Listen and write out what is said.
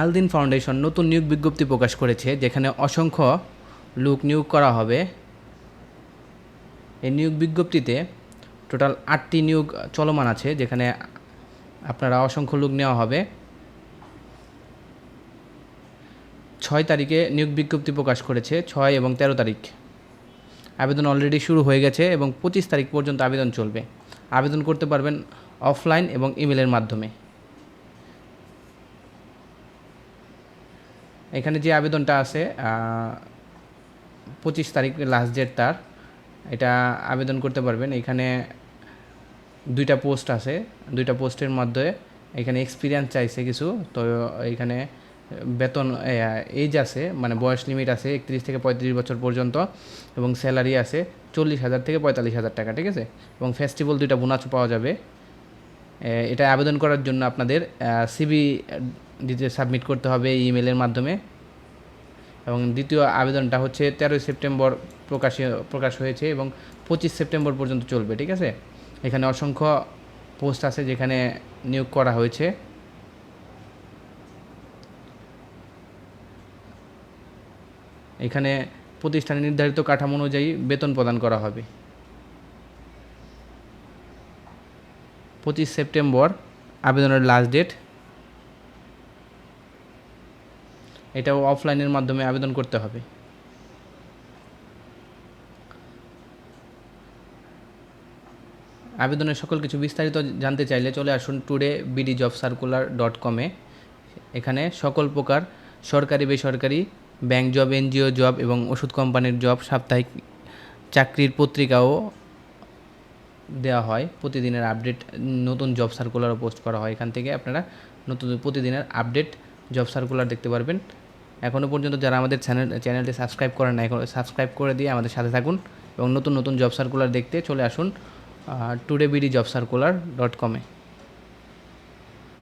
Aldin foundation নতুন নিয়োগ বিজ্ঞপ্তি প্রকাশ করেছে, যেখানে অসংখ্য লোক নিয়োগ করা হবে। এই নিয়োগ বিজ্ঞপ্তিতে টোটাল আটটি নিয়োগ চলমান আছে, যেখানে আপনারা অসংখ্য লোক নেওয়া হবে। ছয় তারিখে নিয়োগ বিজ্ঞপ্তি প্রকাশ করেছে, ছয় এবং তেরো তারিখ। আবেদন অলরেডি শুরু হয়ে গেছে এবং পঁচিশ তারিখ পর্যন্ত আবেদন চলবে। আবেদন করতে পারবেন অফলাইন এবং ইমেলের মাধ্যমে। এখানে যে আবেদনটা আছে পঁচিশ তারিখ লাস্ট ডেট তার, এটা আবেদন করতে পারবেন। এখানে দুইটা পোস্ট আছে। দুইটা পোস্টের মধ্যে এখানে এক্সপিরিয়েন্স চাইছে কিছু। তো এখানে বেতন এজ আছে মানে বয়স লিমিট আছে একত্রিশ থেকে পঁয়ত্রিশ বছর পর্যন্ত এবং স্যালারি আছে চল্লিশ হাজার থেকে পঁয়তাল্লিশ হাজার টাকা, ঠিক আছে? এবং ফেস্টিভ্যাল দুইটা বোনাস পাওয়া যাবে। এটা আবেদন করার জন্য আপনাদের সিবি দিতে সাবমিট করতে হবে ইমেলের মাধ্যমে। এবং দ্বিতীয় আবেদনটা হচ্ছে তেরোই সেপ্টেম্বর প্রকাশ প্রকাশ হয়েছে এবং পঁচিশ সেপ্টেম্বর পর্যন্ত চলবে, ঠিক আছে? এখানে অসংখ্য পোস্ট আছে যেখানে নিয়োগ করা হয়েছে। এখানে প্রতিষ্ঠানের নির্ধারিত কাঠামো অনুযায়ী বেতন প্রদান করা হবে। পঁচিশ সেপ্টেম্বর আবেদনের লাস্ট ডেট এটাও অফলাইনের মাধ্যমে আবেদন করতে হবে। আবেদনের সকল কিছু বিস্তারিত জানতে চাইলে চলে আসুন today BD job circular dot কমে এখানে সকল প্রকার সরকারি, বেসরকারি ব্যাংক জব এনজিও জব এবং ওষুধ কোম্পানির জব সাপ্তাহিক চাকরির পত্রিকাও দেওয়া হয়। প্রতিদিনের আপডেট নতুন জব সার্কুলারও পোস্ট করা হয়। এখান থেকে আপনারা নতুন প্রতিদিনের আপডেট জব সার্কুলার দেখতে পারবেন। এখনও পর্যন্ত যারা আমাদের চ্যানেল চ্যানেলটি সাবস্ক্রাইব করেন না এখন সাবস্ক্রাইব করে দিয়ে আমাদের সাথে থাকুন এবং নতুন নতুন জব সার্কুলার দেখতে চলে আসুন today BD job circular dot কমে